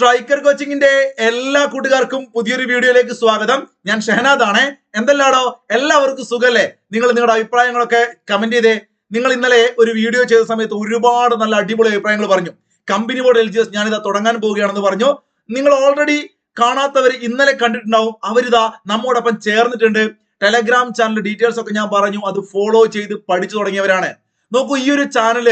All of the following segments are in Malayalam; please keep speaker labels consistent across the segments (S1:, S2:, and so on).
S1: സ്ട്രൈക്കർ കോച്ചിങ്ങിന്റെ എല്ലാ കൂട്ടുകാർക്കും പുതിയൊരു വീഡിയോയിലേക്ക് സ്വാഗതം. ഞാൻ ഷെഹനാദ് ആണ് എന്തെല്ലാടോ? എല്ലാവർക്കും സുഖല്ലേ? നിങ്ങൾ നിങ്ങളുടെ അഭിപ്രായങ്ങളൊക്കെ കമന്റ് ചെയ്തേ. നിങ്ങൾ ഇന്നലെ ഒരു വീഡിയോ ചെയ്ത സമയത്ത് ഒരുപാട് നല്ല അടിപൊളി അഭിപ്രായങ്ങൾ പറഞ്ഞു. Company board L G S ഞാനിതാ തുടങ്ങാൻ പോവുകയാണെന്ന് പറഞ്ഞു. നിങ്ങൾ ഓൾറെഡി കാണാത്തവർ ഇന്നലെ കണ്ടിട്ടുണ്ടാവും. അവരിതാ നമ്മോടൊപ്പം ചേർന്നിട്ടുണ്ട്. ടെലഗ്രാം ചാനൽ ഡീറ്റെയിൽസ് ഒക്കെ ഞാൻ പറഞ്ഞു. അത് ഫോളോ ചെയ്ത് പഠിച്ചു തുടങ്ങിയവരാണ്. നോക്കൂ ഈ ഒരു ചാനൽ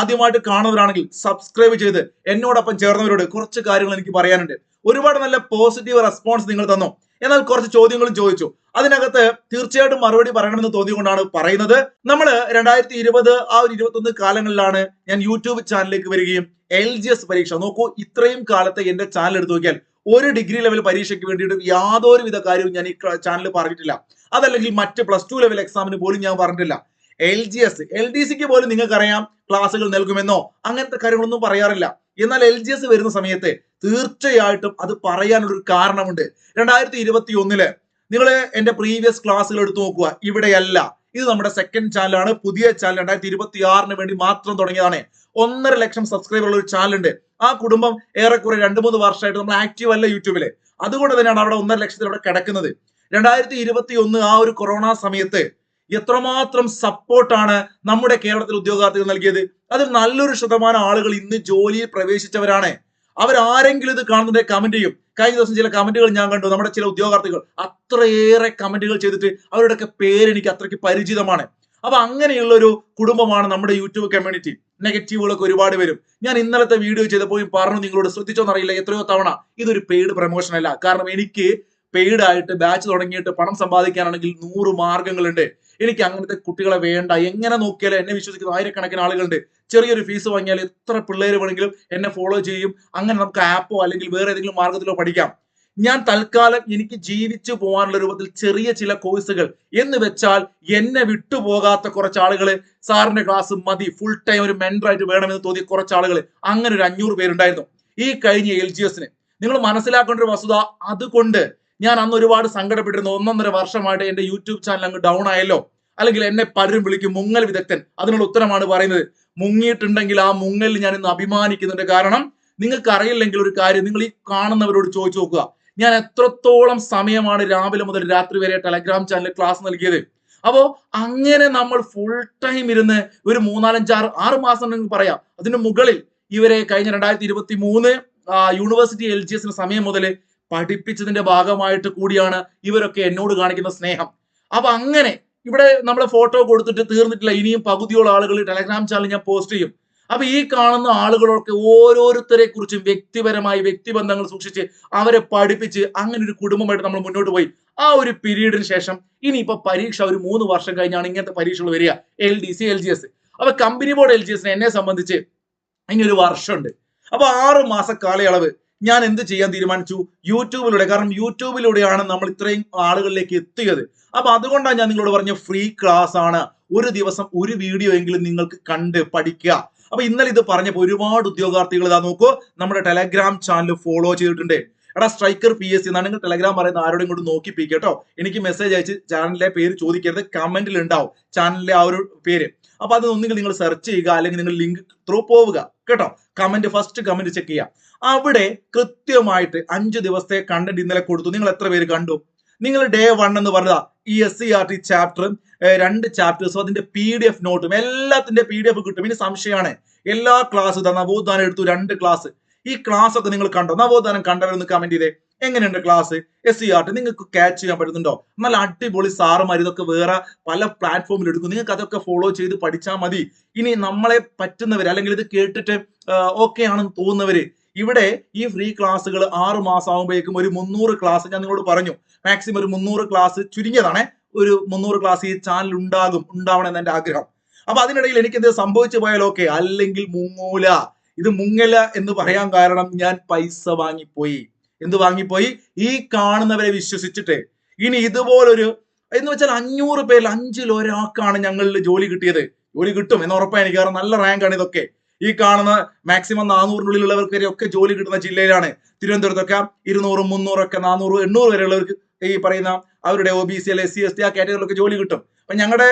S1: ആദ്യമായിട്ട് കാണുന്നവരാണെങ്കിൽ സബ്സ്ക്രൈബ് ചെയ്ത് എന്നോടൊപ്പം ചേർന്നവരോട് കുറച്ച് കാര്യങ്ങൾ എനിക്ക് പറയാനുണ്ട്. ഒരുപാട് നല്ല പോസിറ്റീവ് റെസ്പോൺസ് നിങ്ങൾ തന്നു. എന്നാൽ കുറച്ച് ചോദ്യങ്ങളും ചോദിച്ചു. അതിനകത്ത് തീർച്ചയായിട്ടും മറുപടി പറയണമെന്ന് തോന്നിക്കൊണ്ടാണ് പറയുന്നത്. നമ്മൾ രണ്ടായിരത്തി ഇരുപത് ആ ഒരു ഇരുപത്തൊന്ന് കാലങ്ങളിലാണ് ഞാൻ യൂട്യൂബ് ചാനലിലേക്ക് വരികയും എൽ ജി എസ് പരീക്ഷ നോക്കൂ ഇത്രയും കാലത്തെ എന്റെ ചാനൽ എടുത്തു നോക്കിയാൽ ഒരു ഡിഗ്രി ലെവൽ പരീക്ഷയ്ക്ക് വേണ്ടിയിട്ട് യാതൊരുവിധ കാര്യവും ഞാൻ ഈ ചാനൽ പറഞ്ഞിട്ടില്ല. അതല്ലെങ്കിൽ മറ്റ് പ്ലസ് ടു ലെവൽ എക്സാമിന് പോലും ഞാൻ പറഞ്ഞിട്ടില്ല. L G S L D സിക്ക് പോലും നിങ്ങൾക്കറിയാം ക്ലാസ്സുകൾ നൽകുമെന്നോ അങ്ങനത്തെ കാര്യങ്ങളൊന്നും പറയാറില്ല. എന്നാൽ എൽ ജി എസ് വരുന്ന സമയത്ത് തീർച്ചയായിട്ടും അത് പറയാനുള്ള ഒരു കാരണമുണ്ട്. രണ്ടായിരത്തി ഇരുപത്തി ഒന്നിൽ നിങ്ങൾ എന്റെ പ്രീവിയസ് ക്ലാസ്സുകൾ എടുത്തു നോക്കുക. ഇവിടെയല്ല. ഇത് നമ്മുടെ സെക്കൻഡ് ചാനലാണ് പുതിയ ചാനൽ രണ്ടായിരത്തി ഇരുപത്തി ആറിന് വേണ്ടി മാത്രം തുടങ്ങിയതാണ്. ഒന്നര ലക്ഷം സബ്സ്ക്രൈബർ ഉള്ള ഒരു ചാനലുണ്ട് ആ കുടുംബം ഏറെക്കുറെ രണ്ട് മൂന്ന് വർഷമായിട്ട് നമ്മൾ ആക്റ്റീവ് അല്ല യൂട്യൂബിൽ അതുകൊണ്ട് തന്നെയാണ് അവിടെ ഒന്നര ലക്ഷത്തിൽ അവിടെ കിടക്കുന്നത്. രണ്ടായിരത്തി ഇരുപത്തി ഒന്ന് ആ ഒരു കൊറോണ സമയത്ത് എത്രമാത്രം സപ്പോർട്ടാണ് നമ്മുടെ കേരളത്തിൽ ഉദ്യോഗാർത്ഥികൾ നൽകിയത്? അതിൽ നല്ലൊരു ശതമാനം ആളുകൾ ഇന്ന് ജോലിയിൽ പ്രവേശിച്ചവരാണ്. അവരാരെങ്കിലും ഇത് കാണുന്നുണ്ടെങ്കിൽ കമന്റ് ചെയ്യും. കഴിഞ്ഞ ദിവസം ചില കമന്റുകൾ ഞാൻ കണ്ടു. നമ്മുടെ ചില ഉദ്യോഗാർത്ഥികൾ അത്രയേറെ കമന്റുകൾ ചെയ്തിട്ട് അവരുടെയൊക്കെ പേര് എനിക്ക് അത്രയ്ക്ക് പരിചിതമാണ്. അപ്പൊ അങ്ങനെയുള്ള ഒരു കുടുംബമാണ് നമ്മുടെ യൂട്യൂബ് കമ്മ്യൂണിറ്റി നെഗറ്റീവുകളൊക്കെ ഒരുപാട് വരും. ഞാൻ ഇന്നലത്തെ വീഡിയോ ചെയ്തപ്പോൾ പറഞ്ഞു നിങ്ങളോട് ശ്രദ്ധിച്ചോന്നറിയില്ല എത്രയോ തവണ ഇതൊരു പെയ്ഡ് പ്രൊമോഷൻ അല്ല. കാരണം എനിക്ക് പെയ്ഡ് ആയിട്ട് ബാച്ച് തുടങ്ങിയിട്ട് പണം സമ്പാദിക്കാനാണെങ്കിൽ നൂറ് മാർഗങ്ങളുണ്ട് എനിക്ക് അങ്ങനത്തെ കുട്ടികളെ വേണ്ട. എങ്ങനെ നോക്കിയാലും എന്നെ വിശ്വസിക്കുന്ന ആയിരക്കണക്കിന് ആളുകളുണ്ട്. ചെറിയൊരു ഫീസ് വാങ്ങിയാൽ എത്ര പിള്ളേർ വേണമെങ്കിലും എന്നെ ഫോളോ ചെയ്യും. അങ്ങനെ നമുക്ക് ആപ്പോ അല്ലെങ്കിൽ വേറെ ഏതെങ്കിലും മാർഗത്തിലോ പഠിക്കാം. ഞാൻ തൽക്കാലം എനിക്ക് ജീവിച്ചു പോകാനുള്ള രൂപത്തിൽ ചെറിയ ചില കോഴ്സുകൾ എന്ന് വെച്ചാൽ എന്നെ വിട്ടുപോകാത്ത കുറച്ച് ആളുകൾ സാറിന്റെ ക്ലാസ് മതി ഫുൾ ടൈം ഒരു മെന്ററായിട്ട് വേണമെന്ന് തോന്നിയ കുറച്ച് ആളുകൾ. അങ്ങനെ ഒരു അഞ്ഞൂറ് പേരുണ്ടായിരുന്നു. ഈ കഴിഞ്ഞ എൽ ജി എസിന് നിങ്ങൾ മനസ്സിലാക്കേണ്ട ഒരു വസ്തുത അതുകൊണ്ട് ഞാൻ അന്ന് ഒരുപാട് സങ്കടപ്പെട്ടിരുന്നു. ഒന്നൊന്നര വർഷമായിട്ട് എന്റെ യൂട്യൂബ് ചാനൽ അങ്ങ് ഡൗൺ ആയല്ലോ. അല്ലെങ്കിൽ എന്നെ പലരും വിളിക്കും മുങ്ങൽ വിദഗ്ധൻ. അതിനുള്ള ഉത്തരമാണ് പറയുന്നത്. മുങ്ങിയിട്ടുണ്ടെങ്കിൽ ആ മുങ്ങലിൽ ഞാൻ ഇന്ന് അഭിമാനിക്കുന്നുണ്ട് കാരണം നിങ്ങൾക്ക് അറിയില്ലെങ്കിൽ ഒരു കാര്യം നിങ്ങൾ ഈ കാണുന്നവരോട് ചോദിച്ചു നോക്കുക. ഞാൻ എത്രത്തോളം സമയമാണ് രാവിലെ മുതൽ രാത്രി വരെ ടെലഗ്രാം ചാനലിൽ ക്ലാസ് നൽകിയത്? അപ്പോ അങ്ങനെ നമ്മൾ ഫുൾ ടൈം ഇരുന്ന് ഒരു മൂന്നാലഞ്ചാറ് ആറ് മാസം നിങ്ങൾക്ക് പറയാം. അതിന് മുകളിൽ ഇവരെ കഴിഞ്ഞ രണ്ടായിരത്തി ഇരുപത്തി മൂന്ന് യൂണിവേഴ്സിറ്റി എൽ ജി എസിന് സമയം മുതൽ പഠിപ്പിച്ചതിന്റെ ഭാഗമായിട്ട് കൂടിയാണ് ഇവരൊക്കെ എന്നോട് കാണിക്കുന്ന സ്നേഹം. അപ്പൊ അങ്ങനെ ഇവിടെ നമ്മൾ ഫോട്ടോ കൊടുത്തിട്ട് തീർന്നിട്ടില്ല. ഇനിയും പകുതിയോളം ആളുകൾ ടെലഗ്രാം ചാനൽ ഞാൻ പോസ്റ്റ് ചെയ്യും. അപ്പൊ ഈ കാണുന്ന ആളുകളൊക്കെ ഓരോരുത്തരെ കുറിച്ചും വ്യക്തിപരമായി വ്യക്തിബന്ധങ്ങൾ സൂക്ഷിച്ച് അവരെ പഠിപ്പിച്ച് അങ്ങനെ ഒരു കുടുംബമായിട്ട് നമ്മൾ മുന്നോട്ട് പോയി. ആ ഒരു പീരീഡിന് ശേഷം ഇനിയിപ്പോ പരീക്ഷ ഒരു മൂന്ന് വർഷം കഴിഞ്ഞാണ് ഇങ്ങനത്തെ പരീക്ഷകൾ വരിക. L D C L G S അപ്പൊ കമ്പനി ബോർഡ് എൽ ജി എസിന് എന്നെ സംബന്ധിച്ച് ഇനി ഒരു വർഷമുണ്ട്. അപ്പൊ ആറ് മാസ കാലയളവ് ഞാൻ എന്ത് ചെയ്യാൻ തീരുമാനിച്ചു? യൂട്യൂബിലൂടെ. കാരണം യൂട്യൂബിലൂടെയാണ് നമ്മൾ ഇത്രയും ആളുകളിലേക്ക് എത്തിയത്. അപ്പൊ അതുകൊണ്ടാണ് ഞാൻ നിങ്ങളോട് പറഞ്ഞ ഫ്രീ ക്ലാസ് ആണ്. ഒരു ദിവസം ഒരു വീഡിയോ എങ്കിലും നിങ്ങൾക്ക് കണ്ട് പഠിക്കുക. അപ്പൊ ഇന്നലെ ഇത് പറഞ്ഞപ്പോൾ ഒരുപാട് ഉദ്യോഗാർത്ഥികൾ ഇതാ നോക്കൂ. നമ്മുടെ ടെലഗ്രാം ചാനൽ ഫോളോ ചെയ്തിട്ടുണ്ട്. എടാ സ്ട്രൈക്കർ പി എസ് സി എന്നാണ്. നിങ്ങൾ ടെലഗ്രാം പറയുന്ന ആരോടും ഇങ്ങോട്ട് നോക്കിപ്പിക്കുക കേട്ടോ. എനിക്ക് മെസ്സേജ് അയച്ച് ചാനലിലെ പേര് ചോദിക്കരുത്. കമന്റിൽ ഉണ്ടാവും ചാനലിലെ ആ ഒരു പേര്. അപ്പൊ അത് ഒന്നുകിൽ നിങ്ങൾ സെർച്ച് ചെയ്യുക അല്ലെങ്കിൽ നിങ്ങൾ ലിങ്ക് ത്രൂ പോവുക. കേട്ടോ? കമന്റ് ഫസ്റ്റ് കമന്റ് ചെക്ക് ചെയ്യാം. അവിടെ കൃത്യമായിട്ട് അഞ്ച് ദിവസത്തെ കണ്ടന്റ് ഇന്നലെ കൊടുത്തു. നിങ്ങൾ എത്ര പേര് കണ്ടു? നിങ്ങൾ ഡേ വൺ എന്ന് പറഞ്ഞതാ ഈ എസ് സി ആർ ടി ചാപ്റ്ററും രണ്ട് ചാപ്റ്റേഴ്സും അതിന്റെ പി ഡി എഫ് നോട്ടും എല്ലാത്തിന്റെ പി ഡി എഫ് കിട്ടും. ഇനി സംശയമാണ് എല്ലാ ക്ലാസ് നവോത്ഥാനം എടുത്തു രണ്ട് ക്ലാസ് ഈ ക്ലാസ് ഒക്കെ നിങ്ങൾ കണ്ടോ? നവോത്ഥാനം കണ്ടവരൊന്ന് കമന്റ് ചെയ്തേ. എങ്ങനെയുണ്ട് class S C R T നിങ്ങൾക്ക് ക്യാച്ച് ചെയ്യാൻ പറ്റുന്നുണ്ടോ? നല്ല അടിപൊളി സാറുമാർ ഇതൊക്കെ വേറെ പല പ്ലാറ്റ്ഫോമിൽ എടുക്കും. നിങ്ങൾക്ക് അതൊക്കെ ഫോളോ ചെയ്ത് പഠിച്ചാൽ മതി. ഇനി നമ്മളെ പറ്റുന്നവർ അല്ലെങ്കിൽ ഇത് കേട്ടിട്ട് ഓക്കെ ആണെന്ന് തോന്നുന്നവര് ഇവിടെ ഈ ഫ്രീ ക്ലാസ്സുകൾ ആറ് മാസം ആകുമ്പോഴേക്കും ഒരു മുന്നൂറ് ക്ലാസ് ഞാൻ നിങ്ങളോട് പറഞ്ഞു. മാക്സിമം ഒരു മുന്നൂറ് ക്ലാസ് ചുരുങ്ങിയതാണേ. ഒരു മുന്നൂറ് ക്ലാസ് ഈ ചാനൽ ഉണ്ടാകും ഉണ്ടാവണം എന്ന് എന്റെ ആഗ്രഹം. അപ്പൊ അതിനിടയിൽ എനിക്ക് എന്ത് സംഭവിച്ചു പോയാൽ ഓക്കെ അല്ലെങ്കിൽ മുങ്ങൂല. ഇത് മുങ്ങല എന്ന് പറയാൻ കാരണം ഞാൻ പൈസ വാങ്ങിപ്പോയി. എന്ത് വാങ്ങിപ്പോയി? ഈ കാണുന്നവരെ വിശ്വസിച്ചിട്ട്. ഇനി ഇതുപോലൊരു എന്ന് വെച്ചാൽ അഞ്ഞൂറ് പേരിൽ അഞ്ചിൽ ഒരാൾക്കാണ് ഞങ്ങളിൽ ജോലി കിട്ടിയത്. ജോലി കിട്ടും എന്ന് ഉറപ്പാണ് എനിക്ക് കാരണം നല്ല റാങ്കാണ് ഇതൊക്കെ. ഈ കാണുന്ന മാക്സിമം നാനൂറിനുള്ളിലുള്ളവർക്ക് വരെ ഒക്കെ ജോലി കിട്ടുന്ന ജില്ലയിലാണ്. തിരുവനന്തപുരത്തൊക്കെ ഇരുന്നൂറും മുന്നൂറൊക്കെ നാനൂറ് എണ്ണൂറ് വരെയുള്ളവർക്ക് ഈ പറയുന്ന അവരുടെ ഒ ബി സി അല്ലെ എസ് സി എസ് ടി ആ കാറ്റഗറിയിലൊക്കെ ജോലി കിട്ടും. അപ്പൊ ഞങ്ങളുടെ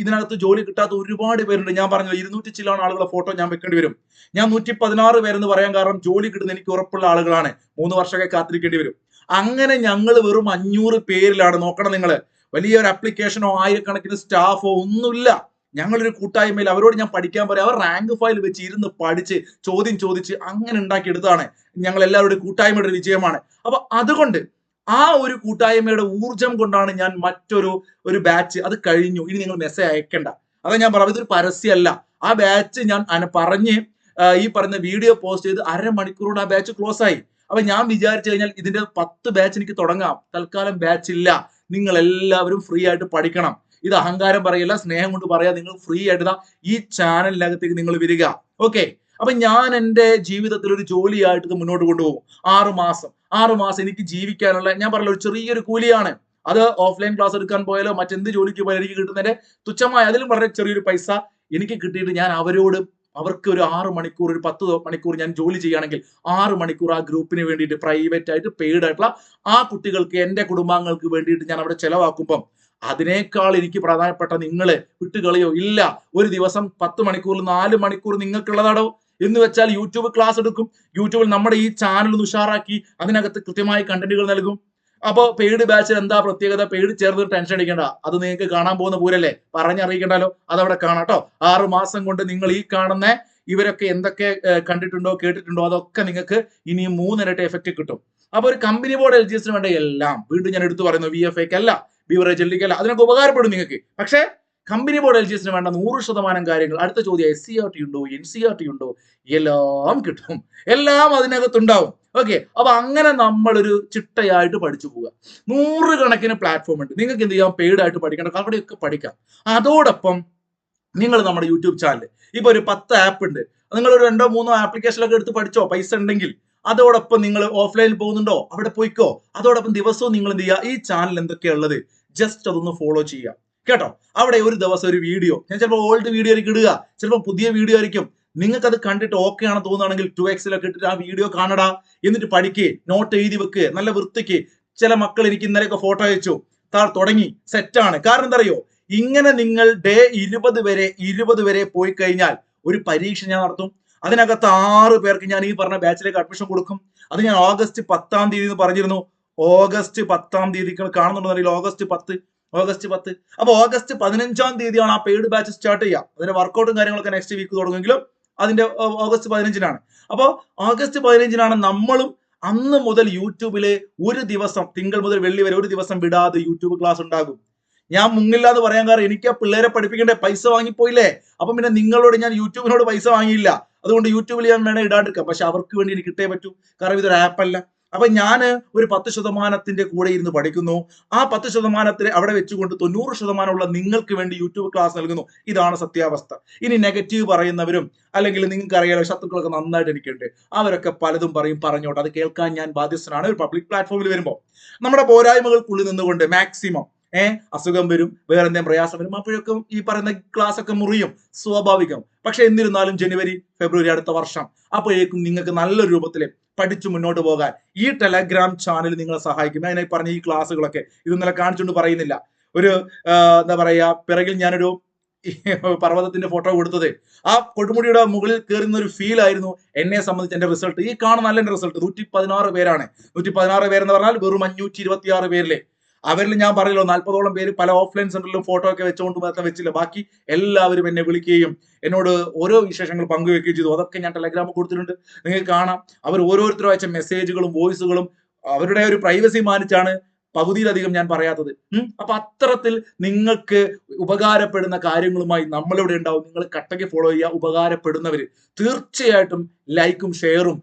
S1: ഇതിനകത്ത് ജോലി കിട്ടാത്ത ഒരുപാട് പേരുണ്ട്. ഞാൻ പറഞ്ഞു ഇരുന്നൂറ്റി ചില്ലാണ് ആളുകളെ ഫോട്ടോ ഞാൻ വെക്കേണ്ടി വരും. ഞാൻ നൂറ്റി പതിനാറ് പേരെന്ന് പറയാൻ കാരണം ജോലി കിട്ടുന്ന എനിക്ക് ഉറപ്പുള്ള ആളുകളാണ്. മൂന്ന് വർഷമൊക്കെ കാത്തിരിക്കേണ്ടി വരും. അങ്ങനെ ഞങ്ങൾ വെറും അഞ്ഞൂറ് പേരിലാണ്. നോക്കണം നിങ്ങൾ വലിയൊരു ആപ്ലിക്കേഷനോ ആയിരക്കണക്കിന് സ്റ്റാഫോ ഒന്നുമില്ല. ഞങ്ങളൊരു കൂട്ടായ്മയിൽ അവരോട് ഞാൻ പഠിക്കാൻ പറയും അവർ റാങ്ക് ഫയൽ വെച്ച് ഇരുന്ന് പഠിച്ച് ചോദ്യം ചോദിച്ച് അങ്ങനെ ഉണ്ടാക്കിയെടുത്താണ് ഞങ്ങൾ എല്ലാവരുടെ കൂട്ടായ്മയുടെ വിജയമാണ്. അപ്പൊ അതുകൊണ്ട് ആ ഒരു കൂട്ടായ്മയുടെ ഊർജം കൊണ്ടാണ് ഞാൻ മറ്റൊരു ഒരു ബാച്ച് അത് കഴിഞ്ഞു. ഇനി നിങ്ങൾ മെസ്സേജ് അയക്കണ്ട. അതാ ഞാൻ പറയാം ഇതൊരു പരസ്യമല്ല. ആ ബാച്ച് ഞാൻ പറഞ്ഞ് ഈ പറഞ്ഞ വീഡിയോ പോസ്റ്റ് ചെയ്ത് അരമണിക്കൂറോട് ആ ബാച്ച് ക്ലോസ് ആയി. അപ്പൊ ഞാൻ വിചാരിച്ചു കഴിഞ്ഞാൽ ഇതിന്റെ പത്ത് ബാച്ച് എനിക്ക് തുടങ്ങാം. തൽക്കാലം ബാച്ച് ഇല്ല. നിങ്ങൾ എല്ലാവരും ഫ്രീ ആയിട്ട് പഠിക്കണം. ഇത് അഹങ്കാരം പറയല്ല സ്നേഹം കൊണ്ട് പറയാ. നിങ്ങൾ ഫ്രീ ആയിട്ട് ഈ ചാനലിനകത്തേക്ക് നിങ്ങൾ വരിക. ഓക്കെ അപ്പൊ ഞാൻ എന്റെ ജീവിതത്തിൽ ഒരു ജോലിയായിട്ട് ഇത് മുന്നോട്ട് കൊണ്ടുപോകും. ആറ് മാസം. മാസം എനിക്ക് ജീവിക്കാനുള്ള ഞാൻ പറഞ്ഞ ഒരു ചെറിയൊരു കൂലിയാണ്. അത് ഓഫ്ലൈൻ ക്ലാസ് എടുക്കാൻ പോയാലോ മറ്റെന്ത് ജോലിക്ക് പോയാലും എനിക്ക് കിട്ടുന്നതിന്റെ തുച്ഛമായ അതിലും വളരെ ചെറിയൊരു പൈസ എനിക്ക് കിട്ടിയിട്ട് ഞാൻ അവരോട് അവർക്ക് ഒരു ആറ് മണിക്കൂർ ഒരു പത്ത് മണിക്കൂർ ഞാൻ ജോലി ചെയ്യുകയാണെങ്കിൽ ആറ് മണിക്കൂർ ആ ഗ്രൂപ്പിന് വേണ്ടിയിട്ട് പ്രൈവറ്റ് ആയിട്ട് പെയ്ഡ് ആയിട്ടുള്ള ആ കുട്ടികൾക്ക് എന്റെ കുടുംബാംഗങ്ങൾക്ക് വേണ്ടിയിട്ട് ഞാൻ അവിടെ ചെലവാക്കുമ്പം അതിനേക്കാൾ എനിക്ക് പ്രധാനപ്പെട്ട നിങ്ങളെ വിട്ടുകളയോ ഇല്ല. ഒരു ദിവസം പത്ത് മണിക്കൂർ നാല് മണിക്കൂർ നിങ്ങൾക്കുള്ളതാണോ? എന്ന് വെച്ചാൽ യൂട്യൂബ് ക്ലാസ് എടുക്കും. യൂട്യൂബിൽ നമ്മുടെ ഈ ചാനൽ ഒന്ന് ഉഷാറാക്കി അതിനകത്ത് കൃത്യമായ കണ്ടന്റുകൾ നൽകും. അപ്പോൾ പെയ്ഡ് ബാച്ചിൽ എന്താ പ്രത്യേകത? പെയ്ഡ് ചേർന്ന് ടെൻഷൻ അടിക്കേണ്ട. അത് നിങ്ങൾക്ക് കാണാൻ പോകുന്ന പൂരല്ലേ? പറഞ്ഞറിയിക്കണ്ടല്ലോ. അതവിടെ കാണാട്ടോ ആറു മാസം കൊണ്ട് നിങ്ങൾ ഈ കാണുന്ന ഇവരൊക്കെ എന്തൊക്കെ കണ്ടിട്ടുണ്ടോ കേട്ടിട്ടുണ്ടോ അതൊക്കെ നിങ്ങൾക്ക് ഇനി മൂന്നിരട്ടി എഫക്റ്റ് കിട്ടും. അപ്പൊ ഒരു കമ്പനി ബോർഡ് എൽ ജി എസിന് വേണ്ട എല്ലാം. വീണ്ടും ഞാൻ എടുത്തു പറയുന്നു വി എഫ് എക്ക് അല്ല ബിവറേജ് അല്ല. അതിനൊക്കെ ഉപകാരപ്പെടും നിങ്ങൾക്ക്. പക്ഷേ കമ്പനി ബോർഡ് എൽ ജി എസിന് വേണ്ട നൂറ് ശതമാനം കാര്യങ്ങൾ അടുത്ത ചോദ്യം എസ് സി ആർ ടി ഉണ്ടോ? എൻ സി ആർ ടി ഉണ്ടോ? എല്ലാം കിട്ടും. എല്ലാം അതിനകത്തുണ്ടാവും. ഓക്കെ അപ്പൊ അങ്ങനെ നമ്മളൊരു ചിട്ടയായിട്ട് പഠിച്ചു പോവുക. നൂറുകണക്കിന് പ്ലാറ്റ്ഫോം ഉണ്ട്. നിങ്ങൾക്ക് എന്ത് ചെയ്യാം? പെയ്ഡ് ആയിട്ട് പഠിക്കണം. അവിടെയൊക്കെ പഠിക്കാം. അതോടൊപ്പം നിങ്ങൾ നമ്മുടെ യൂട്യൂബ് ചാനൽ ഇപ്പൊ ഒരു പത്ത് ആപ്പ് ഉണ്ട്. നിങ്ങൾ ഒരു രണ്ടോ മൂന്നോ ആപ്ലിക്കേഷനൊക്കെ എടുത്ത് പഠിച്ചോ? പൈസ ഉണ്ടെങ്കിൽ. അതോടൊപ്പം നിങ്ങൾ ഓഫ്ലൈനിൽ പോകുന്നുണ്ടോ? അവിടെ പോയിക്കോ. അതോടൊപ്പം ദിവസവും നിങ്ങൾ എന്ത് ചെയ്യുക? ഈ ചാനൽ എന്തൊക്കെയാ ഉള്ളത്? ജസ്റ്റ് അതൊന്ന് ഫോളോ ചെയ്യുക. കേട്ടോ? അവിടെ ഒരു ദിവസം ഒരു വീഡിയോ ഞാൻ ചിലപ്പോൾ ഓൾഡ് വീഡിയോ ആയിരിക്കും ഇടുക. ചിലപ്പോൾ പുതിയ വീഡിയോ ആയിരിക്കും. നിങ്ങൾക്ക് അത് കണ്ടിട്ട് ഓക്കെ ആണ് തോന്നുകയാണെങ്കിൽ ടു എക്സിലൊക്കെ ഇട്ടിട്ട് ആ വീഡിയോ കാണടാ. എന്നിട്ട് പഠിക്കേ നോട്ട് എഴുതി വെക്ക് നല്ല വൃത്തിക്ക്. ചില മക്കൾ എനിക്ക് ഇന്നലെയൊക്കെ ഫോട്ടോ അയച്ചു. താർ തുടങ്ങി. സെറ്റാണ് കാരണം എന്താ അറിയോ ഇങ്ങനെ നിങ്ങൾ ഡേ ഇരുപത് വരെ ഇരുപത് വരെ പോയി കഴിഞ്ഞാൽ ഒരു പരീക്ഷ ഞാൻ നടത്തും. അതിനകത്ത് ആറ് പേർക്ക് ഞാൻ ഈ പറഞ്ഞ ബാച്ചിലേക്ക് അഡ്മിഷൻ കൊടുക്കും. അത് ഞാൻ ഓഗസ്റ്റ് പത്താം തീയതി എന്ന് പറഞ്ഞിരുന്നു. ഓഗസ്റ്റ് പത്താം തീയതി കാണുന്നുണ്ടെന്നറിയില്ല ഓഗസ്റ്റ് പത്ത്. ഓഗസ്റ്റ് പത്ത്. അപ്പൊ ഓഗസ്റ്റ് പതിനഞ്ചാം തീയതിയാണ് ആ പെയ്ഡ് ബാച്ച് സ്റ്റാർട്ട് ചെയ്യുക. അതിന്റെ വർക്കൗട്ടും കാര്യങ്ങളൊക്കെ നെക്സ്റ്റ് വീക്ക് തുടങ്ങുമെങ്കിലും അതിന്റെ ഓഗസ്റ്റ് പതിനഞ്ചിനാണ്. അപ്പോൾ ഓഗസ്റ്റ് പതിനഞ്ചിനാണ് നമ്മളും അന്ന് മുതൽ യൂട്യൂബിൽ ഒരു ദിവസം തിങ്കൾ മുതൽ വെള്ളി വരെ ഒരു ദിവസം വിടാതെ യൂട്യൂബ് ക്ലാസ് ഉണ്ടാകും. ഞാൻ മുങ്ങില്ലാതെ പറയാൻ കാരണം എനിക്ക് ആ പിള്ളേരെ പഠിപ്പിക്കേണ്ട പൈസ വാങ്ങിപ്പോയില്ലേ? അപ്പം പിന്നെ നിങ്ങളോട് ഞാൻ യൂട്യൂബിനോട് പൈസ വാങ്ങിയില്ല. അതുകൊണ്ട് യൂട്യൂബിൽ ഞാൻ വേണേ ഇടാണ്ടിരിക്കാം. പക്ഷെ അവർക്ക് വേണ്ടി എനിക്ക് കിട്ടേ പറ്റൂ. കാരണം ഇതൊരു ആപ്പല്ല അപ്പൊ ഞാൻ ഒരു പത്ത് ശതമാനത്തിന്റെ കൂടെ ഇരുന്ന് പഠിക്കുന്നു. ആ പത്ത് ശതമാനത്തിന് അവിടെ വെച്ചുകൊണ്ട് തൊണ്ണൂറ് ശതമാനമുള്ള നിങ്ങൾക്ക് വേണ്ടി യൂട്യൂബ് ക്ലാസ് നൽകുന്നു. ഇതാണ് സത്യാവസ്ഥ. ഇനി നെഗറ്റീവ് പറയുന്നവരും അല്ലെങ്കിൽ നിങ്ങൾക്ക് അറിയാലോ ശത്രുക്കളൊക്കെ നന്നായിട്ട് എനിക്കുണ്ട്. അവരൊക്കെ പലതും പറയും പറഞ്ഞോട്ടെ അത് കേൾക്കാൻ ഞാൻ ബാധ്യസ്ഥനാണ്. ഒരു പബ്ലിക് പ്ലാറ്റ്ഫോമിൽ വരുമ്പോൾ നമ്മുടെ പോരായ്മകൾക്കുള്ളിൽ നിന്നുകൊണ്ട് മാക്സിമം ഏഹ് അസുഖം വരും വേറെ എന്തെങ്കിലും പ്രയാസം വരും. അപ്പോഴൊക്കെ ഈ പറയുന്ന ക്ലാസ് ഒക്കെ മുറിയും സ്വാഭാവികം. പക്ഷെ എന്നിരുന്നാലും ജനുവരി ഫെബ്രുവരി അടുത്ത വർഷം. അപ്പോഴേക്കും നിങ്ങൾക്ക് നല്ല രൂപത്തിൽ പഠിച്ചു മുന്നോട്ട് പോകാൻ. ഈ ടെലഗ്രാം ചാനൽ നിങ്ങളെ സഹായിക്കും. ഈ പറഞ്ഞ ഈ ക്ലാസ്സുകളൊക്കെ ഇത് ഇന്നലെ കാണിച്ചുകൊണ്ട് പറയുന്നില്ല. ഒരു എന്താ പറയാ പിറകിൽ ഞാനൊരു പർവതത്തിന്റെ ഫോട്ടോ കൊടുത്തത്. ആ കൊടുമുടിയുടെ മുകളിൽ കയറുന്ന ഒരു ഫീൽ ആയിരുന്നു എന്നെ സംബന്ധിച്ച് എന്റെ റിസൾട്ട് ഈ കാണുന്ന നല്ല റിസൾട്ട് നൂറ്റി പതിനാറ് പേരാണ്. നൂറ്റി പതിനാറ് പേരെന്ന് പറഞ്ഞാൽ വെറും അഞ്ഞൂറ്റി ഇരുപത്തി ആറ് പേരിലെ. അവരിൽ ഞാൻ പറയല്ലോ നാൽപ്പതോളം പേര് പല ഓഫ്ലൈൻ സെന്ററിലും ഫോട്ടോ ഒക്കെ വെച്ചുകൊണ്ട് മാത്രം വെച്ചില്ല. ബാക്കി എല്ലാവരും എന്നെ വിളിക്കുകയും എന്നോട് ഓരോ വിശേഷങ്ങൾ പങ്കുവെക്കുകയും ചെയ്തു. അതൊക്കെ ഞാൻ ടെലഗ്രാമിൽ കൊടുത്തിട്ടുണ്ട്. നിങ്ങൾക്ക് കാണാം. അവർ ഓരോരുത്തരും അയച്ച മെസ്സേജുകളും വോയിസുകളും അവരുടെ ഒരു പ്രൈവസി മാനിച്ചാണ് പകുതിയിലധികം ഞാൻ പറയാത്തത്. അപ്പൊ അത്തരത്തിൽ നിങ്ങൾക്ക് ഉപകാരപ്പെടുന്ന കാര്യങ്ങളുമായി നമ്മളിവിടെ ഉണ്ടാവും. നിങ്ങൾ കട്ടയ്ക്ക് ഫോളോ ചെയ്യുക ഉപകാരപ്പെടുന്നവര്. തീർച്ചയായിട്ടും ലൈക്കും ഷെയറും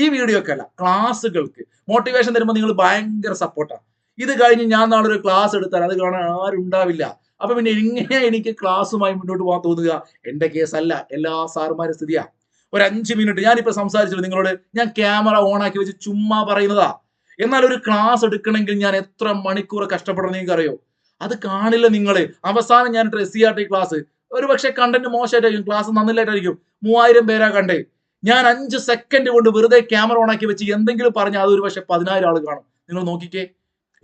S1: ഈ വീഡിയോ ഒക്കെ അല്ല ക്ലാസ്സുകൾക്ക് മോട്ടിവേഷൻ തരുമ്പോൾ നിങ്ങൾ ഭയങ്കര സപ്പോർട്ടാണ് ഇത് കഴിഞ്ഞ് ഞാൻ നാളെ ഒരു ക്ലാസ് എടുത്താൽ അത് കാണാൻ ആരും ഉണ്ടാവില്ല. അപ്പൊ പിന്നെ എങ്ങനെയാ എനിക്ക് ക്ലാസ്സുമായി മുന്നോട്ട് പോകാൻ തോന്നുക? എന്റെ കേസ് അല്ല. എല്ലാ സാറുമാരുടെ സ്ഥിതിയാ. ഒരു അഞ്ച് മിനിറ്റ് ഞാനിപ്പോ സംസാരിച്ചത് നിങ്ങളോട്? ഞാൻ ക്യാമറ ഓൺ ആക്കി വെച്ച് ചുമ്മാ പറയുന്നതാ. എന്നാൽ ഒരു ക്ലാസ് എടുക്കണമെങ്കിൽ ഞാൻ എത്ര മണിക്കൂർ കഷ്ടപ്പെടണം നിങ്ങൾക്ക് അറിയോ അത് കാണില്ല നിങ്ങൾ അവസാനം ഞാൻ സി ആർ ടി ക്ലാസ് ഒരു പക്ഷേ കണ്ടന്റ് മോശമായിട്ടായിരിക്കും. ക്ലാസ് നന്നില്ലായിട്ടായിരിക്കും മൂവായിരം പേരാ കണ്ടേ. ഞാൻ അഞ്ച് സെക്കൻഡ് കൊണ്ട് വെറുതെ ക്യാമറ ഓൺ ആക്കി വെച്ച് എന്തെങ്കിലും പറഞ്ഞാൽ അത് ഒരു പക്ഷെ പതിനായിരം ആൾ കാണും. നിങ്ങൾ നോക്കിക്കേ.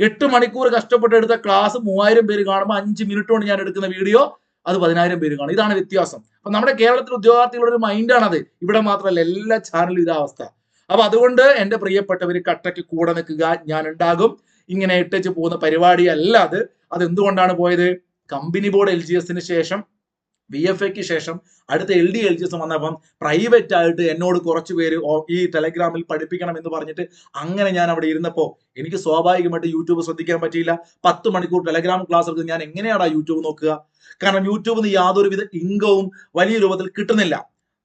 S1: എട്ട് മണിക്കൂർ കഷ്ടപ്പെട്ട് എടുത്ത ക്ലാസ് മൂവായിരം പേര് കാണുമ്പോൾ അഞ്ച് മിനിറ്റ് കൊണ്ട് ഞാൻ എടുക്കുന്ന വീഡിയോ അത് പതിനായിരം പേര് കാണും. ഇതാണ് വ്യത്യാസം. അപ്പൊ നമ്മുടെ കേരളത്തിൽ ഉദ്യോഗാർത്ഥികളുടെ ഒരു മൈൻഡാണ് അത് ഇവിടെ മാത്രമല്ല എല്ലാ ചാനലും ഇതാ അവസ്ഥ. അപ്പൊ അതുകൊണ്ട് എന്റെ പ്രിയപ്പെട്ടവർ കട്ടയ്ക്ക് കൂടെ നിൽക്കുക. ഞാൻ ഉണ്ടാകും ഇങ്ങനെ ഇട്ടച്ച് പോകുന്ന പരിപാടിയല്ല അത്. അത് എന്തുകൊണ്ടാണ് പോയത് കമ്പനി ബോർഡ് എൽ ജി എസിന് ശേഷം വി എഫ് എക്ക് ശേഷം അടുത്ത L D L G S വന്നപ്പം പ്രൈവറ്റ് ആയിട്ട് എന്നോട് കുറച്ച് പേര് ഈ ടെലഗ്രാമിൽ പഠിപ്പിക്കണം എന്ന് പറഞ്ഞിട്ട് അങ്ങനെ ഞാൻ അവിടെ ഇരുന്നപ്പോൾ എനിക്ക് സ്വാഭാവികമായിട്ട് യൂട്യൂബ് ശ്രദ്ധിക്കാൻ പറ്റിയില്ല. പത്ത് മണിക്കൂർ ടെലഗ്രാം ക്ലാസ് എടുത്ത് ഞാൻ എങ്ങനെയാണ് യൂട്യൂബ് നോക്കുക? കാരണം യൂട്യൂബിൽ നിന്ന് യാതൊരുവിധ ഇൻകവും വലിയ രൂപത്തിൽ കിട്ടുന്നില്ല.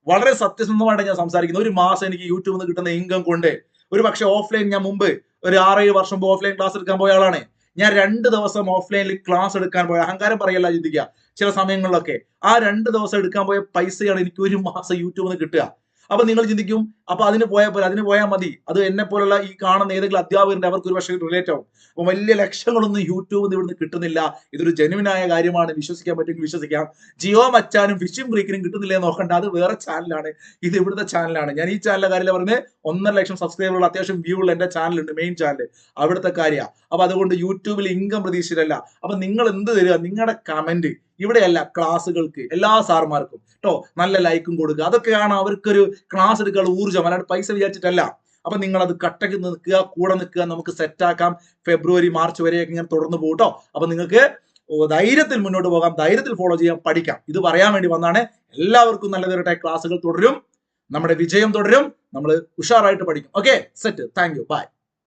S1: വളരെ സത്യസന്ധമായിട്ട് ഞാൻ സംസാരിക്കുന്നത്. ഒരു മാസം എനിക്ക് യൂട്യൂബിൽ നിന്ന് കിട്ടുന്ന ഇൻകം കൊണ്ട് ഒരു പക്ഷേ ഓഫ്ലൈൻ ഞാൻ മുമ്പ് ഒരു ആറേഴ് വർഷം മുമ്പ് ഓഫ്ലൈൻ ക്ലാസ് എടുക്കാൻ പോയ ആളാണ്. ഞാൻ രണ്ട് ദിവസം ഓഫ്ലൈനിൽ ക്ലാസ് എടുക്കാൻ പോയ അഹങ്കാരം പറയല്ല ചിന്തിക്കുക. ചില സമയങ്ങളിലൊക്കെ ആ രണ്ട് ദിവസം എടുക്കാൻ പോയ പൈസയാണ് എനിക്ക് ഒരു മാസം യൂട്യൂബിൽ നിന്ന് കിട്ടുക. അപ്പൊ നിങ്ങൾ ചിന്തിക്കും അപ്പൊ അതിന് പോയാൽ പോലെ അതിന് പോയാൽ മതി. അത് എന്നെ പോലുള്ള ഈ കാണുന്ന ഏതെങ്കിലും അധ്യാപകരുടെ അവർക്ക് ഒരു പക്ഷേ റിലേറ്റ് ആവും. അപ്പൊ വലിയ ലക്ഷങ്ങളൊന്നും യൂട്യൂബിൽ നിന്ന് ഇവിടുന്ന് കിട്ടുന്നില്ല. ഇതൊരു ജെനുവിനായ കാര്യമാണ്. വിശ്വസിക്കാൻ പറ്റും വിശ്വസിക്കാം. ജിയോ മച്ചാനും ഫിഷിം ബ്രീക്കിനും കിട്ടുന്നില്ല എന്ന് നോക്കണ്ട. അത് വേറെ ചാനലാണ് ഇത് ഇവിടുത്തെ ചാനലാണ് ഞാൻ ഈ ചാനലിലെ കാര്യം പറഞ്ഞത്. ഒന്നര ലക്ഷം സബ്സ്ക്രൈബറുള്ള അത്യാവശ്യം വ്യൂ ഉള്ള എന്റെ ചാനലുണ്ട് മെയിൻ ചാനൽ അവിടുത്തെ കാര്യമാണ് അപ്പൊ അതുകൊണ്ട് യൂട്യൂബിൽ ഇൻകം പ്രതീക്ഷിച്ചിട്ടല്ല. അപ്പൊ നിങ്ങൾ എന്ത് തരിക നിങ്ങളുടെ കമന്റ് ഇവിടെയല്ല ക്ലാസ്സുകൾക്ക് എല്ലാ സാർമാർക്കും കേട്ടോ നല്ല ലൈക്കും കൊടുക്കുക. അതൊക്കെയാണ് അവർക്കൊരു ക്ലാസ് എടുക്കാനുള്ള ഊർജം. അല്ലാണ്ട് പൈസ വിചാരിച്ചിട്ടല്ല. അപ്പൊ നിങ്ങൾ അത് കട്ടക്ക് നിൽക്കുക കൂടെ നിൽക്കുക നമുക്ക് സെറ്റാക്കാം ഫെബ്രുവരി മാർച്ച് വരെയൊക്കെ ഇങ്ങനെ തുടർന്ന് പോകും കേട്ടോ അപ്പൊ നിങ്ങൾക്ക് ധൈര്യത്തിൽ മുന്നോട്ട് പോകാം. ധൈര്യത്തിൽ ഫോളോ ചെയ്യാം. പഠിക്കാം. ഇത് പറയാൻ വേണ്ടി വന്നാണ് എല്ലാവർക്കും നല്ല തരട്ടെ ക്ലാസ്സുകൾ തുടരും. നമ്മുടെ വിജയം തുടരും. നമ്മൾ ഉഷാറായിട്ട് പഠിക്കും. Okay set thank you bye